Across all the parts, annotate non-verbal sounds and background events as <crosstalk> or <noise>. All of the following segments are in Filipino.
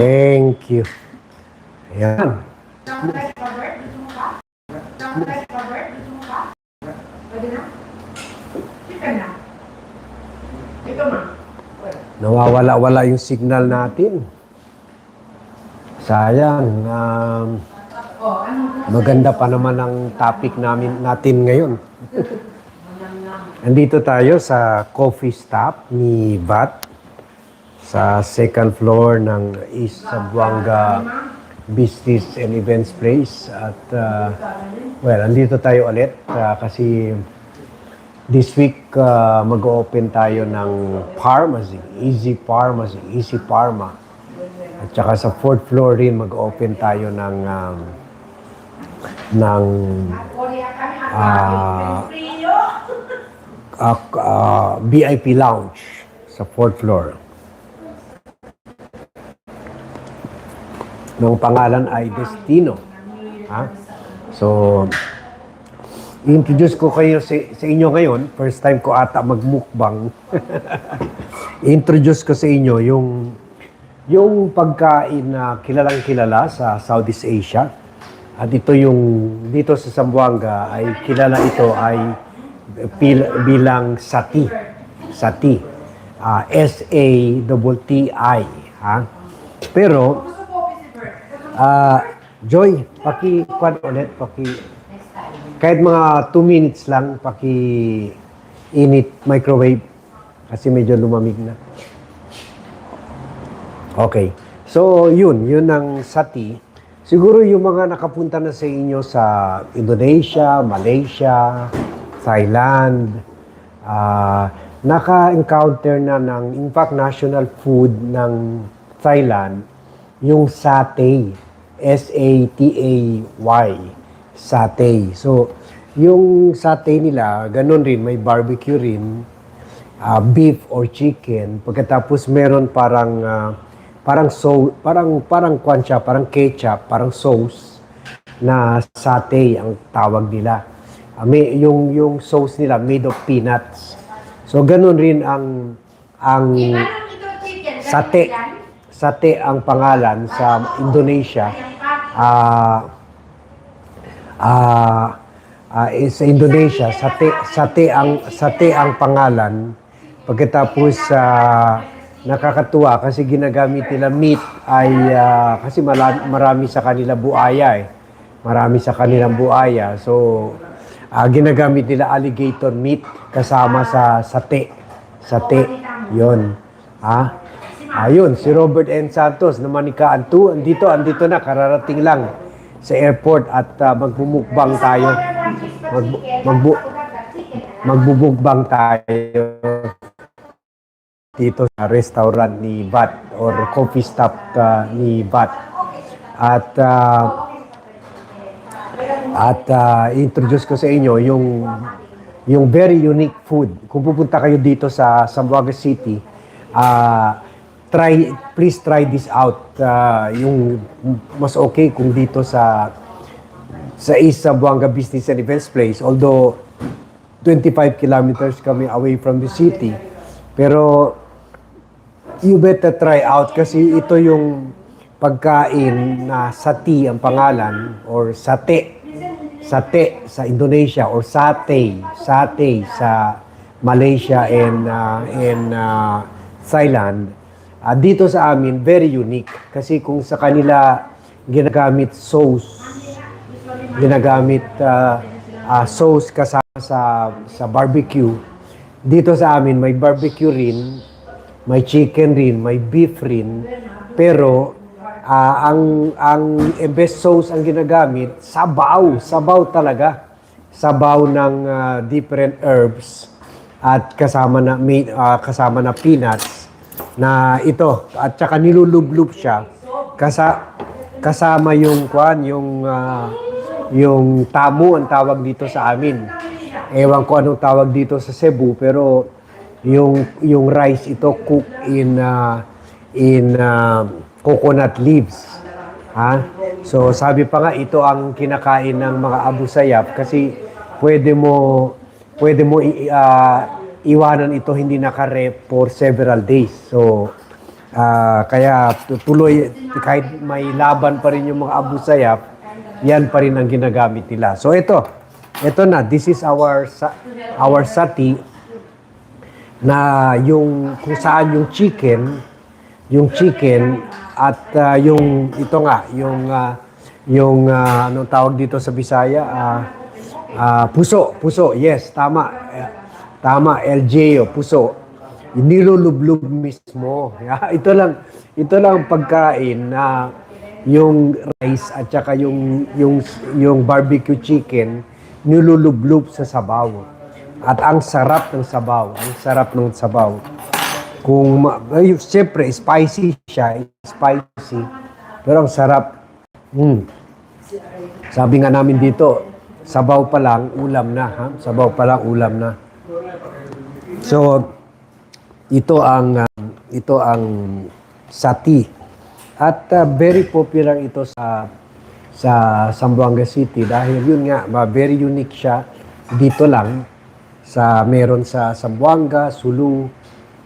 Thank you. Ayan. Nawawala-wala yung signal natin. Sayang. Um, maganda pa naman ang topic namin natin ngayon. <laughs> Andito tayo sa coffee stop ni Bat sa second floor ng East Zamboanga Business and Events Place. At, uh, well, andito tayo ulit uh, kasi this week uh, mag-open tayo ng pharmacy, Easy Pharmacy, Easy Pharma. At saka sa fourth floor rin mag-open tayo ng um, ng. Frio. <laughs> uh, uh, VIP lounge sa fourth floor. Ng pangalan ay Destino. Ha? So, introduce ko kayo sa, sa inyo ngayon. First time ko ata magmukbang. <laughs> introduce ko sa inyo yung yung pagkain na kilalang kilala sa Southeast Asia. At ito yung dito sa Zamboanga ay kilala ito ay pil, bilang sati. Sati. Ah, S-A-T-T-I. Ha? Pero. Ah, Joy, paki, kwan ulit, paki, kahit mga 2 minutes lang, paki init microwave kasi medyo lumamig na. Okay. So, yun. Yun ang sati. Siguro yung mga nakapunta na sa inyo sa Indonesia, Malaysia, Thailand, ah, naka-encounter na ng, in fact, national food ng Thailand, yung satay. S-A-T-A-Y. Satay. So, yung satay nila, ganun rin, may barbecue rin uh, beef or chicken. Pagkatapos meron parang ah, parang so parang parang kwan siya, parang ketchup, parang sauce na satay ang tawag nila. Ah, may yung yung sauce nila made of peanuts. So ganun rin ang ang sate. Sate ang pangalan sa Indonesia. Ah ah, eh, sa Indonesia, sate sate ang sate ang pangalan. Pagkatapos sa nakakatuwa kasi ginagamit nila meat ay ah, kasi marami sa kanila buaya eh. Marami sa kanilang buaya. So ah, ginagamit nila alligator meat kasama sa sate. Sate. 'Yon. Ha? Ayun, si Robert N. Santos na Manikaan 2. Andito, andito na, kararating lang sa airport at ah, magmumukbang tayo. Mag, magbu, magbubukbang tayo dito sa restaurant ni Bat or coffee stop ah, ni Bat. At ah, at ah, introduce ko sa inyo yung yung very unique food. Kung pupunta kayo dito sa Zamboanga City, ah try please try this out. Ah, yung mas okay kung dito sa sa East Zamboanga Business and Events Place. Although 25 kilometers kami away from the city. Pero you better try out kasi ito yung pagkain na sati ang pangalan or sate. Sate sa Indonesia or satay, satay sa Malaysia and uh, and uh, Thailand. Ah, dito sa amin very unique kasi kung sa kanila ginagamit sauce ginagamit ah, ah, sauce kasama sa sa barbecue. Dito sa amin may barbecue rin, may chicken rin, may beef rin. Pero ah, ang ang imbes sauce ang ginagamit, sabaw, sabaw talaga. Sabaw ng ah, different herbs at kasama na may, ah, kasama na peanuts na ito at saka nilulublub siya kasa kasama yung kwan yung ah, yung tamu ang tawag dito sa amin. Ewan ko anong tawag dito sa Cebu pero yung yung rice ito cook in ah, in ah, coconut leaves. Ha? So sabi pa nga ito ang kinakain ng mga Abu Sayyaf kasi pwede mo pwede mo ah, iwanan ito hindi nakarep for several days. So Ah, kaya tuloy, kahit may laban pa rin yung mga Abu Sayyaf, yan pa rin ang ginagamit nila. So ito, ito na, this is our, our sati na yung kung saan yung chicken, yung chicken at ah, yung ito nga, yung ah, yung ah, anong tawag dito sa Bisaya, ah, ah, puso, puso. Yes, tama. Tama, LJO, puso. Nilulublub mismo. <laughs> Ito lang, ito lang ang pagkain na yung rice at saka yung yung yung barbecue chicken nilulublub sa sabaw. At ang sarap ng sabaw, ang sarap ng sabaw. Kung ay, siyempre spicy siya, spicy. Pero ang sarap. Mm. Sabi nga namin dito, sabaw pa lang, ulam na. Ha? Sabaw pa lang, ulam na. So, ito ang uh, ito ang sati. At uh, very popular ito sa sa Zamboanga City dahil yun nga, very unique siya dito lang sa meron sa Zamboanga, Sulu,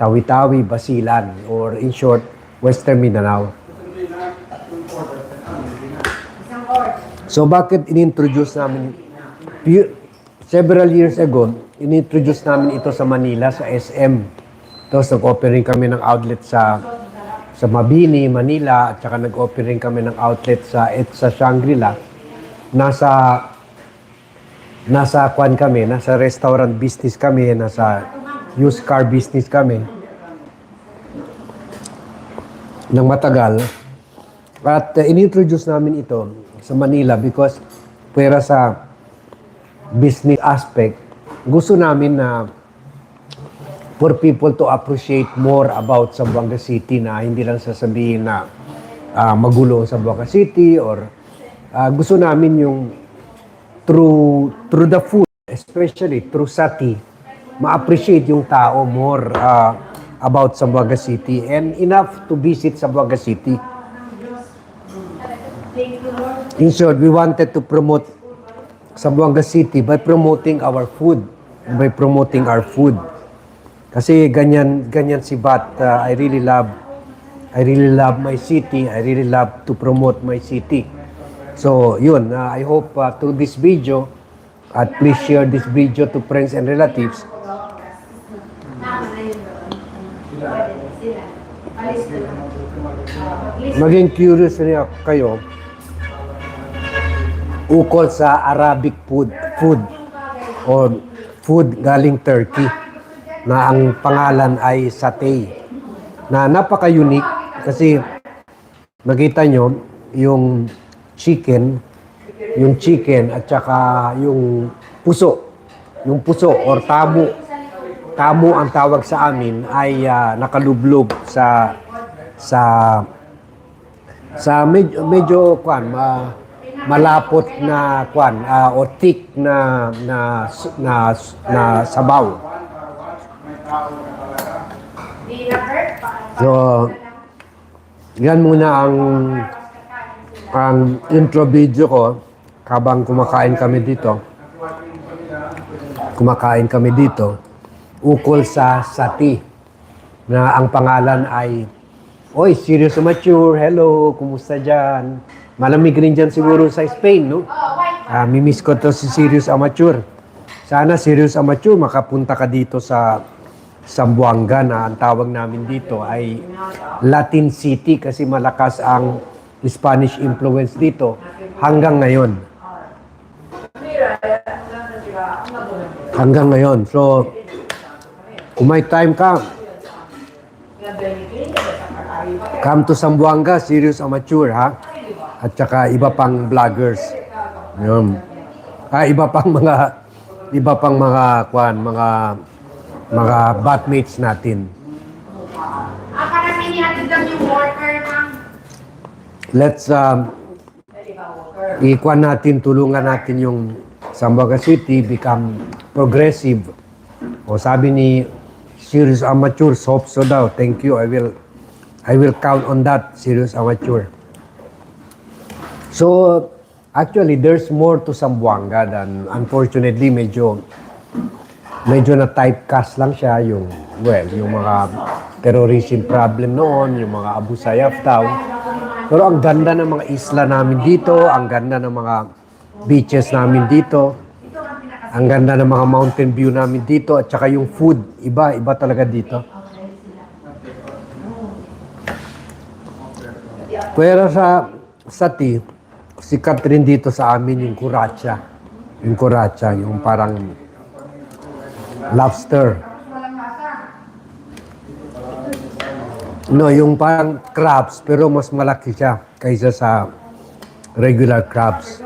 Tawi-Tawi, Basilan or in short, Western Mindanao. So bakit inintroduce namin pu- several years ago, inintroduce namin ito sa Manila sa SM. Tapos nag-open rin kami ng outlet sa sa Mabini, Manila, at saka nag-open rin kami ng outlet sa et sa Shangri-La. Nasa nasa kwan kami, nasa restaurant business kami, nasa used car business kami. Nang matagal. At uh, inintroduce namin ito sa Manila because pwera sa business aspect, gusto namin na for people to appreciate more about Zamboanga City na hindi lang sasabihin na ah, magulo sa Zamboanga City or ah, gusto namin yung through through the food, especially through sati, ma-appreciate yung tao more ah, about Zamboanga City and enough to visit Zamboanga City. In short, we wanted to promote Zamboanga City by promoting our food, by promoting our food. Kasi ganyan ganyan si Bat, uh, I really love I really love my city. I really love to promote my city. So, yun, uh, I hope uh, through this video at please share this video to friends and relatives maging curious rin kayo ukol sa Arabic food, food or food galing Turkey na ang pangalan ay satay na napaka-unique kasi nakita nyo yung chicken yung chicken at saka yung puso yung puso or tamo tamo ang tawag sa amin ay ah, nakalublob sa sa sa medyo, medyo kwan ma, malapot na kwan ah, o thick na na na na sabaw. So yan muna ang ang intro video ko habang kumakain kami dito. Kumakain kami dito ukol sa sati na ang pangalan ay Oy, serious mature. Hello, kumusta dyan? Malamig rin dyan siguro sa Spain, no? Ah, mimiss ko to si Serious Amateur. Sana Serious Amateur, makapunta ka dito sa Zamboanga na ang tawag namin dito ay Latin City kasi malakas ang Spanish influence dito hanggang ngayon. Hanggang ngayon. So, kung may time ka, come to Zamboanga, Serious Amateur, ha? At saka iba pang vloggers. Yun. Ah, iba pang mga iba pang mga kwan, mga mga batmates natin. Ah, parang hinihatid lang yung worker ng... Let's um, ikuan natin, tulungan natin yung Zamboanga City become progressive. O sabi ni Serious Amateur, hope so daw. Thank you. I will I will count on that, Serious Amateur. So, actually, there's more to Zamboanga than, unfortunately, medyo medyo na typecast lang siya yung, well, yung mga terrorism problem noon, yung mga Abu Sayyaf town. Pero ang ganda ng mga isla namin dito, ang ganda ng mga beaches namin dito, ang ganda ng mga mountain view namin dito, at saka yung food, iba, iba talaga dito. Pero sa Sati, sikat rin dito sa amin yung kuracha. Yung kuracha, yung parang lobster. No, yung parang crabs, pero mas malaki siya kaysa sa regular crabs.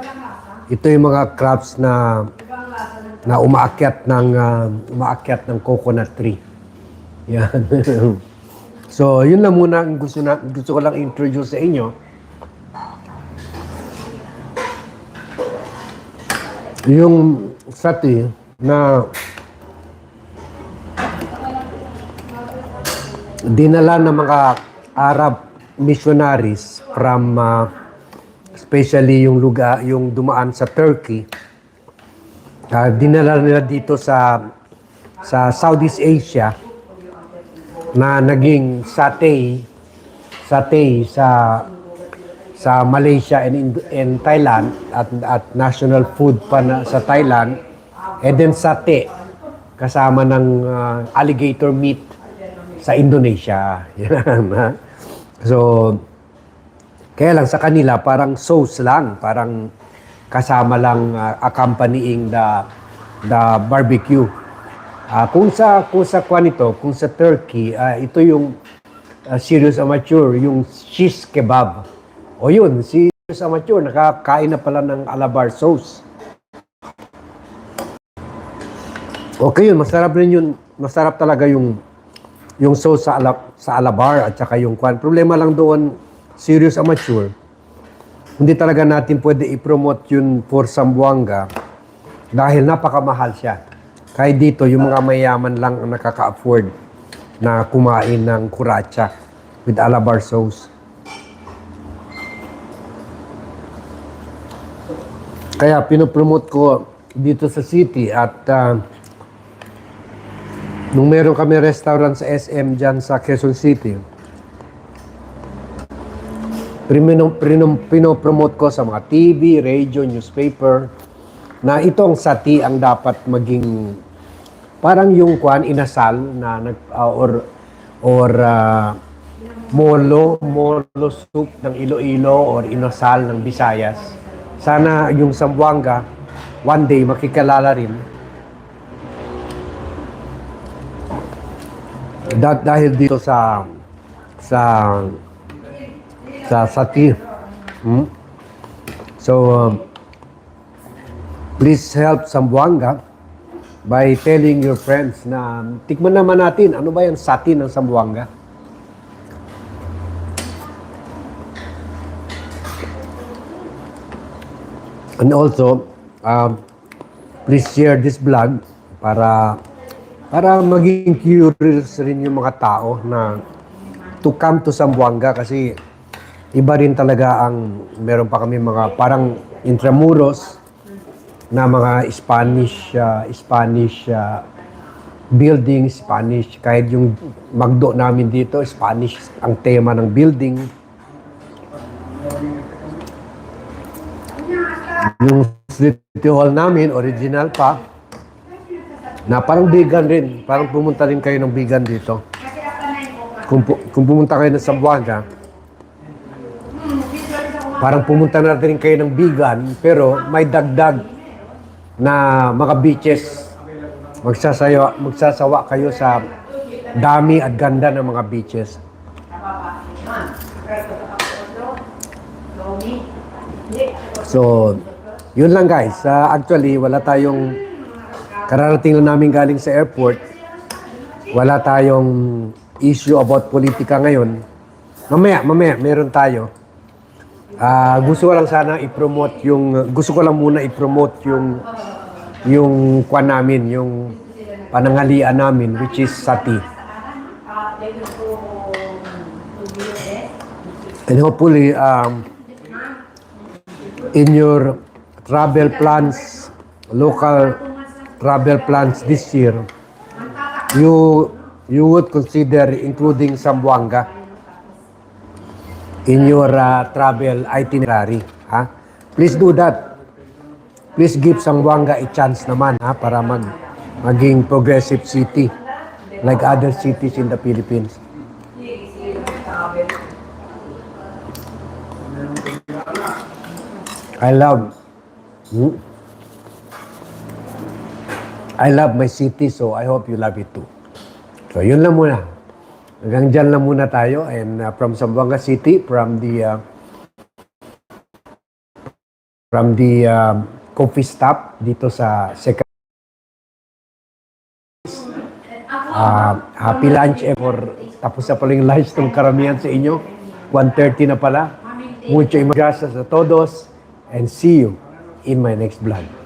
Ito yung mga crabs na na umaakyat ng ah, umaakyat ng coconut tree. Yan. <laughs> so, yun lang muna ang gusto na gusto ko lang introduce sa inyo. Yung sati na dinala ng mga Arab missionaries from uh, especially yung lugar yung dumaan sa Turkey Ah, dinala nila dito sa sa Southeast Asia na naging satay satay sa sa Malaysia and, and Thailand at, at national food pa na, sa Thailand and then sate kasama ng ah, alligator meat sa Indonesia. <laughs> Yan. ha? so, kaya lang sa kanila parang sauce lang, parang kasama lang uh, accompanying the the barbecue. Ah, kung sa kung sa kwan ito, kung sa Turkey, ah, ito yung ah, serious amateur, yung shish kebab. O yun, serious amateur, nakakain na pala ng alabar sauce. Okay yun, masarap rin yun. Masarap talaga yung yung sauce sa, ala, sa alabar at saka yung kwan. Problema lang doon, serious amateur, hindi talaga natin pwede i-promote yun for Sambuanga dahil napakamahal siya. Kahit dito, yung mga mayaman lang ang nakaka-afford na kumain ng kuracha with alabar sauce. Kaya pinopromote ko dito sa city at ah, nung meron kami restaurant sa SM dyan sa Quezon City, Pino, pino, pinopromote ko sa mga TV, radio, newspaper na itong sati ang dapat maging parang yung kwan inasal na nag ah, or or ah, molo molo soup ng Iloilo or inasal ng Visayas. Sana yung Sambuanga one day makikilala rin Da- dahil dito sa sa sa Sati. Hmm? So, um, please help Sambuanga by telling your friends na tikman naman natin ano ba yung Sati ng Sambuanga. And also, um, please share this vlog para para maging curious rin yung mga tao na to come to Zamboanga kasi iba rin talaga ang meron pa kami mga parang intramuros na mga Spanish ah, Spanish ah, building Spanish. Kahit yung magdo namin dito Spanish ang tema ng building yung City Hall namin original pa na parang vegan rin parang pumunta rin kayo ng vegan dito kung, pu- kung pumunta kayo ng Zamboanga, parang pumunta na rin kayo ng Bigan, pero may dagdag na mga beaches. Magsasawa, magsasawa kayo sa dami at ganda ng mga beaches. So, yun lang guys. Uh, actually, wala tayong kararating lang namin galing sa airport. Wala tayong issue about politika ngayon. Mamaya, mamaya, meron tayo. Ah, gusto ko lang sana i-promote yung gusto ko lang muna i-promote yung yung kwan namin, yung panangalian namin which is sati. And hopefully um, in your travel plans, local travel plans this year, you you would consider including Zamboanga in your uh, travel itinerary. Ha? Please do that. Please give Zamboanga a chance naman ha, para mag, maging progressive city like other cities in the Philippines. I love I love my city, so I hope you love it too. So, yun lang muna. Hanggang dyan lang muna tayo. And uh, from Zamboanga City, from the uh, from the um, coffee stop dito sa second uh, happy lunch eh for tapos na pala yung lunch ng karamihan sa inyo 1.30 na pala mucho gracias a todos and see you in my next vlog